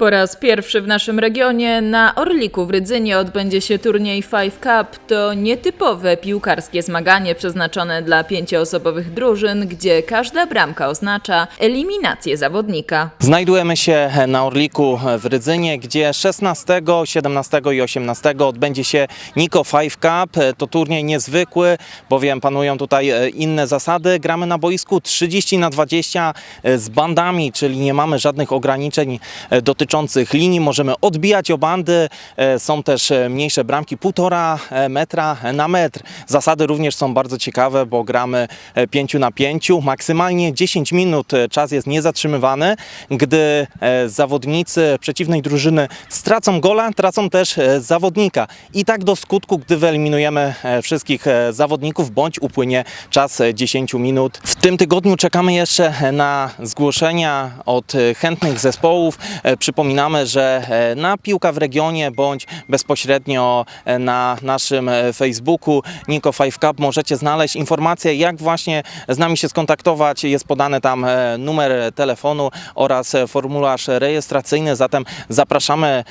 Po raz pierwszy w naszym regionie na Orliku w Rydzynie odbędzie się turniej Five Cup. To nietypowe piłkarskie zmaganie przeznaczone dla pięcioosobowych drużyn, gdzie każda bramka oznacza eliminację zawodnika. Znajdujemy się na Orliku w Rydzynie, gdzie 16, 17 i 18 odbędzie się Niko Five Cup. To turniej niezwykły, bowiem panują tutaj e, inne zasady. Gramy na boisku 30 na 20 e, z bandami, czyli nie mamy żadnych ograniczeń e, dotyczących linii. Możemy odbijać o bandy. E, Są też e, mniejsze bramki, półtora e, metra na metr. Zasady również są bardzo ciekawe, bo gramy 5 na 5, maksymalnie 10 minut. Czas jest niezatrzymywany. Gdy zawodnicy przeciwnej drużyny stracą gola, tracą też zawodnika. I tak do skutku, gdy wyeliminujemy wszystkich zawodników, bądź upłynie czas e, 10 minut. W tym tygodniu czekamy jeszcze na zgłoszenia od chętnych zespołów. E, Przypominamy, że e, na Piłka w regionie bądź bezpośrednio e, na naszym e, Facebooku Niko 5 Cup możecie znaleźć informacje, jak właśnie z nami się skontaktować. Jest podany tam numer telefonu oraz formularz rejestracyjny, zatem zapraszamy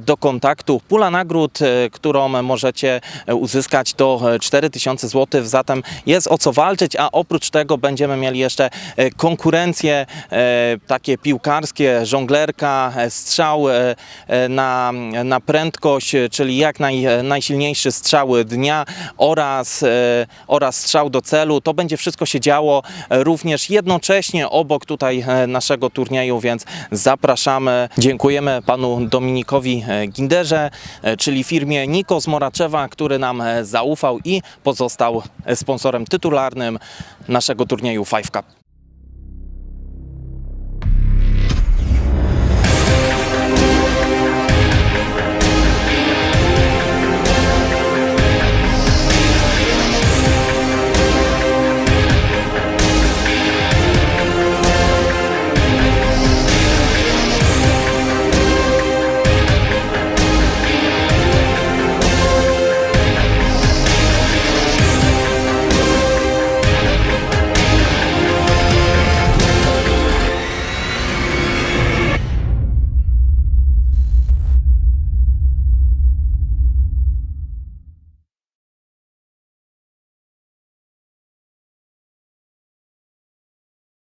do kontaktu. Pula nagród, którą możecie uzyskać to e, 4000 zł, zatem jest o co walczyć, a oprócz tego będziemy mieli jeszcze konkurencje takie piłkarskie, żonglerka, strzał e, e, na, na prędkość, e, czyli jak naj, najsilniejszy strzał dnia oraz, oraz strzał do celu. To będzie wszystko się działo również jednocześnie obok tutaj naszego turnieju, więc zapraszamy. Dziękujemy panu Dominikowi Ginderze, czyli firmie Niko z Moraczewa, który nam zaufał i pozostał sponsorem tytularnym naszego turnieju 5 Cup.